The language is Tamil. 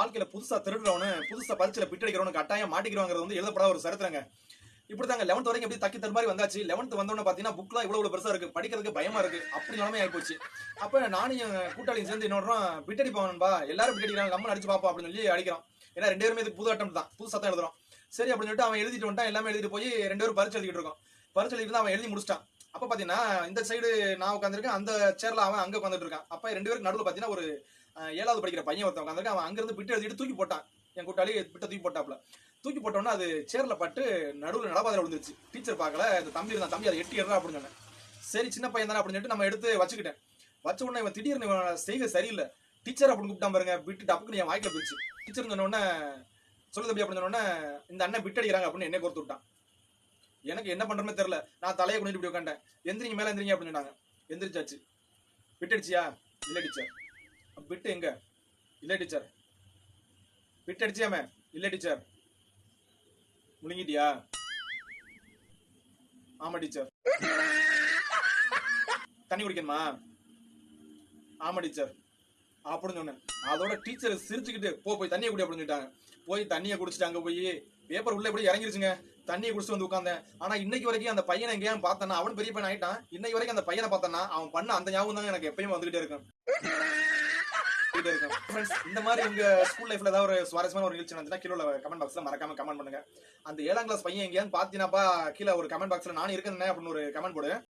வாழ்க்கையில புதுசா திருடுறவனு புதுசா பரிச்சையில பிட்டடிக்கிறவனு கட்டாயம் மாட்டிக்கிறவங்கிறது வந்து எழுதப்படாத ஒரு சரித்திரங்க. இப்படி தாங்க லெவன்த் வரைக்கும் எப்படி தக்கி தரு மாதிரி வந்தாச்சு? லெவன்த் வந்தோடனே பாத்தீங்கன்னா புக்லாம் இவ்வளவு இவ்வளவு பெருசா இருக்கு. படிக்கிறதுக்கு பயமா இருக்கு. அப்படி நிலைமை ஆகி போச்சு அப்ப நானும் என் கூட்டாளியும் சேர்ந்து இன்னொரு பிட்டடி போவான்பா எல்லாரும் பிட்டடிக்கிறாங்க நம்ம அடிச்சு பாப்போம் அப்படின்னு சொல்லி அடிக்கிறோம். ஏன்னா ரெண்டு பேருமே இதுக்கு புது அட்டம் தான். புதுசா தான் எழுதுறோம். சரி அப்படின்னு சொல்லிட்டு அவன் எழுதிட்டு வந்துட்டான். எல்லாமே எழுதிட்டு போய் ரெண்டு பேரும் பரிச்சு எழுதிட்டு இருக்கோம். பரிச்சு எழுதிட்டு அவன் எழுதி முடிச்சிட்டான். அப்ப பாத்தீங்கன்னா இந்த சைடு நான் உட்காந்துருக்கேன் அந்த சேர்ல அவன் அங்க உட்காந்துட்டு இருக்கான். அப்ப ரெண்டு பேருக்கு நடுவில் பாத்தீங்கன்னா ஒரு ஏழாவது படிக்கிற பையன் ஒருத்தன் உட்காந்துருக்கு அவன் அங்கிருந்து பிட்டு எழுதிட்டு தூக்கி போட்டான். என் கூட்டாளி பிட்ட தூக்கி போட்டாப்ல. தூக்கி போட்டோன்னா அது சேர்ல பட்டு நடுவில் நடப்பாதையில விழுந்துருச்சு. டீச்சர் பார்க்கல இந்த தம்பி இருந்தான் தம்பி அதை எட்டி ஏறா அப்படின்னு சொன்னேன். சரி சின்ன பையன் தானே அப்படின்னு சொல்லிட்டு நம்ம எடுத்து வச்சுக்கிட்டேன். வச்ச உடனே இவன் திடீர்னு இவன் செய்க சரியில்லை. டீச்சர் அப்படின்னு கூப்பிட்டா பாருங்க விட்டு டப்புக்கு என் வாய்க்கில் போயிடுச்சு. டீச்சர் சொன்னோடனே சொல்லு தம்பி அப்படின்னு சொன்னோடனே இந்த அண்ணன் விட்டு அடிக்கிறாங்க அப்படின்னு என்ன கோர்த்து விட்டான். எனக்கு என்ன பண்றேன்னு தெரியல. நான் தலையை கொண்டு இப்படி உட்காண்டேன் எந்திரிங்க மேலே எந்திரிங்க அப்படின்னு சொன்னாங்க. எந்திரிச்சாச்சு. விட்டடிச்சியா இல்லை டீச்சர். பிட்டு எங்க? இல்லை டீச்சர் பிட் அடிச்சியாமே இல்லை டீச்சர் முழுங்கிட்டியா? ஆமா டீச்சர் தண்ணி குடிக்கணுமா? ஆமா டீச்சர் அப்படின்னு சொன்னேன். அதோட டீச்சர் சிரிச்சுக்கிட்டு போ போய் தண்ணியை குடி அப்படின்னு சொல்லிட்டாங்க. போய் தண்ணியை குடிச்சிட்டு அங்க போய் பேப்பர் உள்ள எப்படி இறங்கிருச்சுங்க. தண்ணியை குடிச்சிட்டு வந்து உட்காந்தேன் ஆனா இன்னைக்கு வரைக்கும் அந்த பையனை எங்கேயும் பார்த்தனா அவன் பெரிய பையன் ஆயிட்டான் இன்னைக்கு வரைக்கும் அந்த பையனை பார்த்தனா அவன் பண்ண அந்த ஞாபகம் தாங்க எனக்கு எப்பயும் வந்துகிட்டே இருக்கும். வந்துகிட்டே இருக்கும். ஃப்ரெண்ட்ஸ் இந்த மாதிரி உங்க ஸ்கூல் லைஃப்ல ஏதாவது ஒரு சுவாரஸ்யமான ஒரு நிகழ்ச்சி நடந்துச்சுன்னா கீழே கமெண்ட் பாக்ஸ்ல மறக்காம கமெண்ட் பண்ணுங்க அந்த ஏழாம் கிளாஸ் பையன் எங்கேயாவது பாத்தீங்கன்னாப்பா கீழே ஒரு கமெண்ட் பாக்ஸ்ல நான் இருக்கேன் அப்படின்னு ஒரு கமெண்ட் போடு